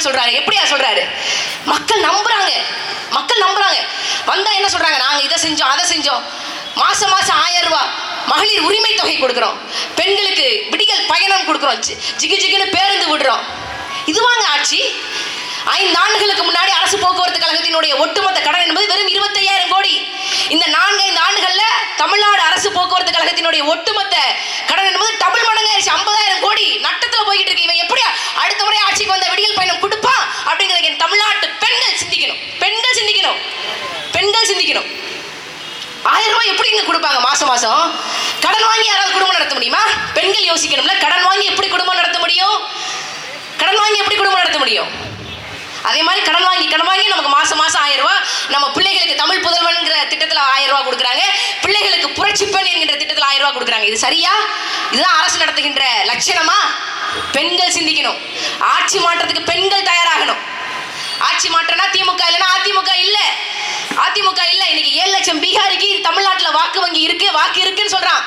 செய்வேன்னு சொல்றாரு. எப்படியா சொல்றாரு? மக்கள் நம்புறாங்க. மக்கள் நம்புறாங்க. வந்தா என்ன சொல்றாங்க? நாங்க இதை செஞ்சோம் அதை செஞ்சோம். மாசம் மாசம் ஆயிரம் ரூபாய். மகளிர் உரிமை தொகை கொடுக்குறோம். பெண்களுக்கு விடிகள் பயணம் கொடுக்குறோம். ஜி- ஜிகு ஜிகுன்னு பேருந்து விடுறோம். இதுவாங்க ஆட்சி. ஐந்து ஆண்டுகளுக்கு முன்னாடி அரசு போக்குவரத்து கழகத்தினுடைய ஒட்டுமொத்த கடன் என்பது வெறும் இருபத்தையாயிரம் கோடி. இந்த நான்கு ஐந்து ஆண்டுகளில் தமிழ்நாடு அரசு போக்குவரத்து கழகத்தினுடைய ஒட்டுமொத்த கடன் என்பது டபுள் மடங்கு ஆயிடுச்சு ஐம்பதாயிரம் கோடி நட்டத்துல போய்கிட்டு இருக்கு இவன் எப்படி அடுத்த முறை ஆட்சிக்கு வந்த விடியல் பயணம் கொடுப்பான் அப்படிங்கிறத என் தமிழ்நாட்டு பெண்கள் சிந்திக்கணும் பெண்கள் சிந்திக்கணும் பெண்கள் சிந்திக்கணும். ஆயிரம் ரூபாய் எப்படிங்க கொடுப்பாங்க மாசம் மாசம்? கடன் வாங்கி யாராவது குடும்பம் நடத்த முடியுமா? பெண்கள் யோசிக்கணும்ல கடன் வாங்கி எப்படி குடும்பம் நடத்த முடியும்? கடன் வாங்கி எப்படி குடும்பம் நடத்த முடியும்? அதே மாதிரி கடன் வாங்கி கடன் வாங்கி நமக்கு மாசம் மாசம் ஆயிரம் ரூபாய் நம்ம பிள்ளைகளுக்கு தமிழ் புதல்வன்கிற திட்டத்தில் ஆயிரம் ரூபாய் கொடுக்குறாங்க. பிள்ளைகளுக்கு புரட்சி பெண் என்கின்ற திட்டத்தில் ஆயிரம் ரூபாய் கொடுக்குறாங்க. இது சரியா? இதுதான் அரசு நடத்துகின்ற லட்சணமா பெண்கள் சிந்திக்கணும். ஆட்சி மாற்றத்துக்கு பெண்கள் தயாராகணும். ஆட்சி மாற்றம்னா திமுக இல்லைன்னா அதிமுக இல்லை. அதிமுக இல்ல இன்னைக்கு ஏழு லட்சம் பீகாரிக்கு தமிழ்நாட்டுல வாக்கு வங்கி இருக்கு வாக்கு இருக்குன்னு சொல்றான்.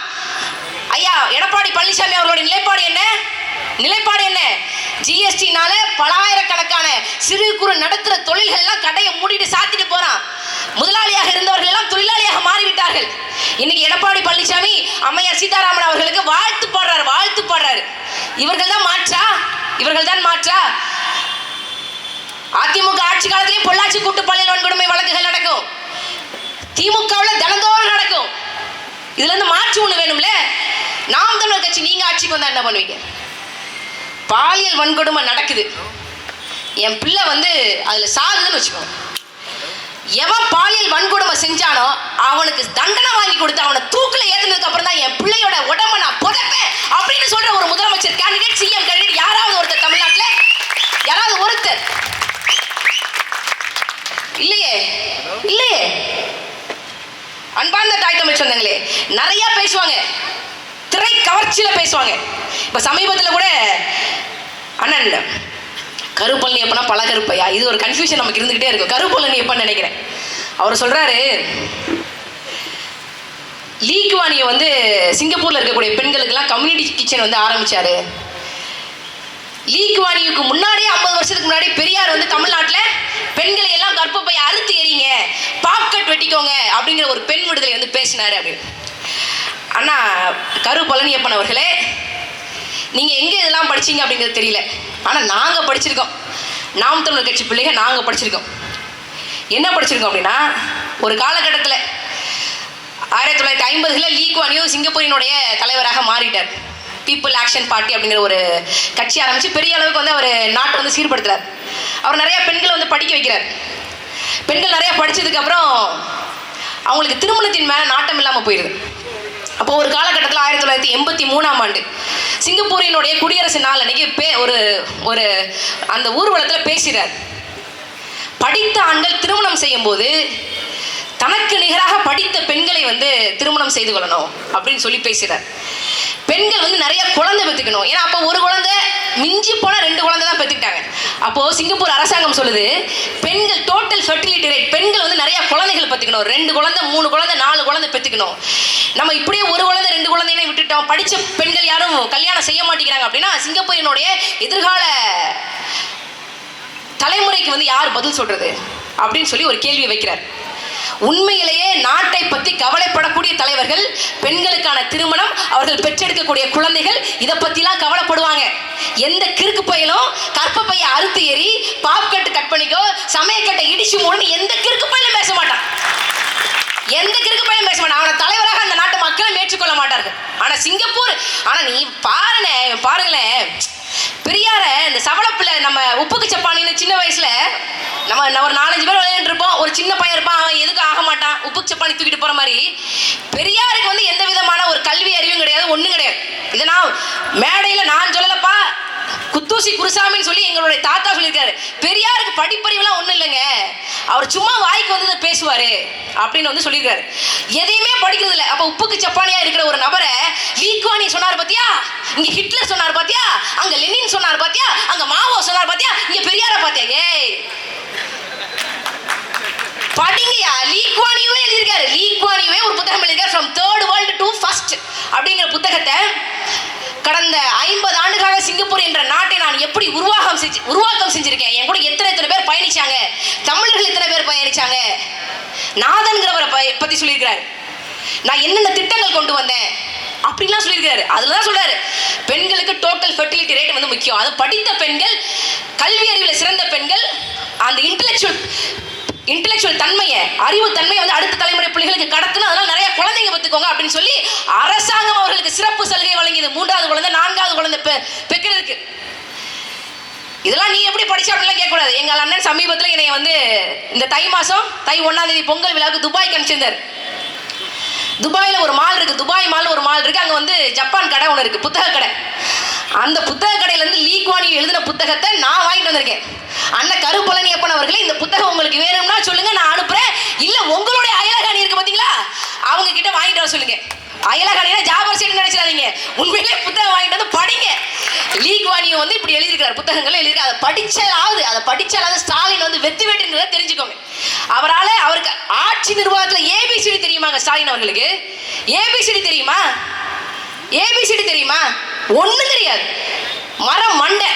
ஐயா எடப்பாடி பழனிசாமி அவர்களுடைய நிலைப்பாடு என்ன? நிலைப்பாடு என்ன? ஜிஎஸ்டினால பலாயிரக்கணக்கான சிறு குறு நடத்துற தொழில்கள்லாம் கடையை மூடிட்டு சாத்திட்டு போறான். முதலாளியாக இருந்தவர்கள் எல்லாம் தொழிலாளியாக மாறிவிட்டார்கள். இன்னைக்கு எடப்பாடி பழனிசாமி அம்மையார் சீதாராமன் அவர்களுக்கு வாழ்த்து பாடுறாரு வாழ்த்து பாடுறாரு. இவர்கள் தான் மாற்றா? இவர்கள் தான் மாற்றா? அதிமுக ஆட்சி காலத்திலேயே பொள்ளாச்சி கூட்டு பள்ளியில் வன்கொடுமை வச்சு நீங்க ஆட்சிக்கு வந்தா என்ன பண்ணுவீங்க? பாலியல் வன்கொடுமை நடக்குது. என் பிள்ளை வந்து அதுல சாகுதுன்னு வச்சுக்கோங்க. எவன் பாலியல் வன்கொடுமை செஞ்சானோ அவனுக்கு தண்டனை வாங்கி கொடுத்து அவனை தூக்குல ஏத்துனதுக்கு அப்புறம் தான் என் பிள்ளையோட உடம்ப நான் புதைப்பேன் அப்படின்னு சொல்ற ஒரு முதலமைச்சர் கேண்டிடேட் சிஎம் கேண்டிடேட் யாராவது ஒருத்தர் தமிழ்நாட்டுல யாராவது ஒருத்தர் இல்லையே இல்லையே அன்பார்ந்த தாய் தமிழ் சொந்தங்களே நிறைய பேசுவாங்க திரை பேசுவாங்க. இப்போ சமீபத்தில் கூட அண்ணன் கருப்பழனி எப்பனா பல கருப்பையா? இது ஒரு கன்ஃபியூஷன் நமக்கு இருந்துகிட்டே இருக்கும். கருப்பழனி எப்பன்னு நினைக்கிறேன். அவர் சொல்கிறாரு லீக்வானியை வந்து சிங்கப்பூரில் இருக்கக்கூடிய பெண்களுக்கெல்லாம் கம்யூனிட்டி கிச்சன் வந்து ஆரம்பிச்சாரு. லீக்வானியுக்கு முன்னாடியே ஐம்பது வருஷத்துக்கு முன்னாடி பெரியார் வந்து தமிழ்நாட்டில் பெண்களை எல்லாம் கர்ப்பப்பை அறுத்து எறிங்க பாப்கட் வெட்டிக்கோங்க அப்படிங்கிற ஒரு பெண் விடுதலை வந்து பேசினாரு அப்படின்னு. அண்ணா கரு பழனியப்பன் அவர்களே நீங்கள் எங்கே இதெல்லாம் படிச்சீங்க அப்படிங்கிறது தெரியல. ஆனால் நாங்கள் படிச்சிருக்கோம். நாம் தமிழர் கட்சி பிள்ளைங்க நாங்கள் படிச்சிருக்கோம். என்ன படிச்சிருக்கோம் அப்படின்னா ஒரு காலகட்டத்தில் ஆயிரத்தி தொள்ளாயிரத்தி ஐம்பதுகளில் லீக்வானியோ சிங்கப்பூரினுடைய தலைவராக மாறிட்டார். பீப்புள் ஆக்ஷன் பார்ட்டி அப்படிங்கிற ஒரு கட்சி ஆரம்பித்து பெரிய அளவுக்கு வந்து அவர் நாட்டை வந்து சீர்படுத்துறார். அவர் நிறையா பெண்களை வந்து படிக்க வைக்கிறார். பெண்கள் நிறையா படிச்சதுக்கப்புறம் அவங்களுக்கு திருமணத்தின் மேலே நாட்டம் இல்லாமல் போயிடுது அப்போ ஒரு காலகட்டத்தில் ஆயிரத்தி தொள்ளாயிரத்தி எண்பத்தி மூணாம் ஆண்டு சிங்கப்பூரினுடைய குடியரசு நாள் அன்னைக்கு பே ஒரு ஒரு அந்த ஊர்வலத்தில் பேசுகிறார் படித்த ஆண்கள் திருமணம் செய்யும்போது தனக்கு நிகராக படித்த பெண்களை வந்து திருமணம் செய்து கொள்ளணும் அப்படின்னு சொல்லி பேசுகிறார் பெண்கள் வந்து நிறைய குழந்தை பெற்றுக்கணும். ஏன்னா அப்போ ஒரு குழந்தை மிஞ்சி போனால் ரெண்டு குழந்தை தான் பெற்றுக்கிட்டாங்க. அப்போது சிங்கப்பூர் அரசாங்கம் சொல்லுது பெண்கள் டோட்டல் ஃபெர்டிலிட்டி ரேட் பெண்கள் வந்து நிறைய குழந்தைகள் பெற்றுக்கணும். ரெண்டு குழந்தை மூணு குழந்தை நாலு குழந்தை பெற்றுக்கணும். நம்ம இப்படியே ஒரு குழந்தை ரெண்டு குழந்தைனே விட்டுட்டோம். படித்த பெண்கள் யாரும் கல்யாணம் செய்ய மாட்டேங்கிறாங்க அப்படின்னா சிங்கப்பூரினுடைய எதிர்கால தலைமுறைக்கு வந்து யார் பதில் சொல்றது? அப்படின்னு சொல்லி ஒரு கேள்வி வைக்கிறார். உண்மையிலேயே நாட்டை பற்றி கவலைப்படக்கூடிய தலைவர்கள் பெண்களுக்கான திருமணம் அவர்கள் பெற்றெடுக்கக்கூடிய குழந்தைகள் இதை பற்றிலாம் கவலைப்படுவாங்க. எந்த கிறுக்கு பையலும் கற்ப பைய அறுத்து ஏறி பாப்கட்டு கட் பண்ணிக்கோ சமயக்கட்டை இடிச்சு மூடன்னு எந்த கிறுக்கு பையலும் பேச மாட்டான். எந்த கிறுக்கு பையலும் பேச மாட்டான். அவனை தலைவராக அந்த நாட்டு மக்களும் ஏற்றுக்கொள்ள மாட்டார்கள் ஆனா சிங்கப்பூர் ஆனா நீ பாருனே பாருங்களேன் பெரியார இந்த சவளப்பில் நம்ம உப்புக்கு சப்பானின்னு சின்ன வயசுல நம்ம ஒரு நாலஞ்சு பேர் விளையாண்டு இருப்போம் ஒரு சின்ன பையன் இருப்பான். அவன் எதுக்கும் ஆக மாட்டான். உப்புக்கு சப்பானி தூக்கிட்டு போற மாதிரி. பெரியாருக்கு வந்து எந்த விதமான ஒரு கல்வி அறிவும் கிடையாது ஒண்ணும் கிடையாது. இதை நான் மேடையில நான் சொல்லலப்பா. குத்தூசி குருசாமின்னு சொல்லி எங்களுடைய தாத்தா சொல்லியிருக்காரு. பெரியாருக்கு படிப்பறிவுலாம் அவர் சும்மா வாய்க்கு வந்து பேசுவார் அப்படின்னு வந்து சொல்லியிருக்காரு. எதையுமே படிக்கிறது இல்லை. அப்போ உப்புக்கு சப்பானியா இருக்கிற ஒரு நபரை லீக்வானி சொன்னார் பார்த்தியா இங்கே ஹிட்லர் சொன்னார் பார்த்தியா அங்கே லெனின் சொன்னார் பார்த்தியா அங்கே மாவோ சொன்னார் பார்த்தியா இங்கே பெரியார பார்த்தியா ஏய்! படிங்கயா லீக்வானியுமே எழுதியிருக்காரு. லீக்வானியுமே ஒரு புத்தகம் எழுதியிருக்காரு. From third world to first அப்படிங்கிற புத்தகத்தை கடந்த செஞ்சு உருவாக்கம் செஞ்சுருக்கேன். என் கூட எத்தனை எத்தனை பேர் பயணிச்சாங்க? தமிழர்கள் எத்தனை பேர் பயணிச்சாங்க? நாதன்கிறவரை ப பற்றி சொல்லியிருக்கிறார். நான் என்னென்ன திட்டங்கள் கொண்டு வந்தேன்? அப்படின்லாம் சொல்லியிருக்காரு அதில் தான் சொல்கிறாரு பெண்களுக்கு டோட்டல் ஃபெர்டிலிட்டி ரேட் வந்து முக்கியம். அது படித்த பெண்கள் கல்வி அறிவில் சிறந்த பெண்கள் அந்த இன்டலெக்சுவல் இன்டலெக்சுவல் தன்மையை அறிவு தன்மையை வந்து அடுத்த தலைமுறை பிள்ளைகளுக்கு கடத்தணும். அதனால் நிறைய குழந்தைங்க பார்த்துக்கோங்க அப்படின்னு சொல்லி அரசாங்கம் அவர்களுக்கு சிறப்பு சலுகை வழங்கியது. மூன்றாவது குழந்தை நான்காவது குழந்தை பெ பெக்கிறதுக்கு. இதெல்லாம் நீ எப்படி படிச்ச அப்படிலாம் கேட்கக்கூடாது. எங்கள் அண்ணன் சமீபத்தில் என்னை வந்து இந்த தை மாதம் தை ஒன்றாம் தேதி பொங்கல் விழாவுக்கு துபாய்க்கு அனுப்பிச்சிருந்தார். துபாயில் ஒரு மால் இருக்குது துபாய் மால் ஒரு மால் இருக்குது அங்கே வந்து ஜப்பான் கடை ஒன்று இருக்குது புத்தக கடை. அந்த புத்தக கடையிலேருந்து லீக்வானி எழுதின புத்தகத்தை நான் வாங்கிட்டு வந்திருக்கேன். அண்ணன் கருப்பழனி அப்பன் அவர்களே இந்த புத்தகம் உங்களுக்கு வேணும்னா சொல்லுங்க நான் அனுப்புறேன். இல்லை உங்களுடைய அயலகாணி இருக்கு பார்த்தீங்களா அவங்க கிட்ட வாங்கிட்டு வர சொல்லுங்க. அயலகாணினா ஜாபர் சைடு நினைச்சிடாதீங்க. உண்மையிலே புத்தகம் வாங்கிட்டு வந்து லீக் வாணியம் வந்து இப்படி எழுதியிருக்காரு புத்தகங்கள் எழுதியிருக்காரு அதை படிச்சாலாவது அதை படிச்சாலாவது ஸ்டாலின் வந்து வெற்றி வெற்றிங்கிறத தெரிஞ்சுக்கோங்க. அவரால் அவருக்கு ஆட்சி நிர்வாகத்தில் ஏபிசிடி தெரியுமாங்க ஸ்டாலின் அவர்களுக்கு? ஏபிசிடி தெரியுமா? ஏபிசிடி தெரியுமா? ஒண்ணும் தெரியாது. மரம் மண்டை.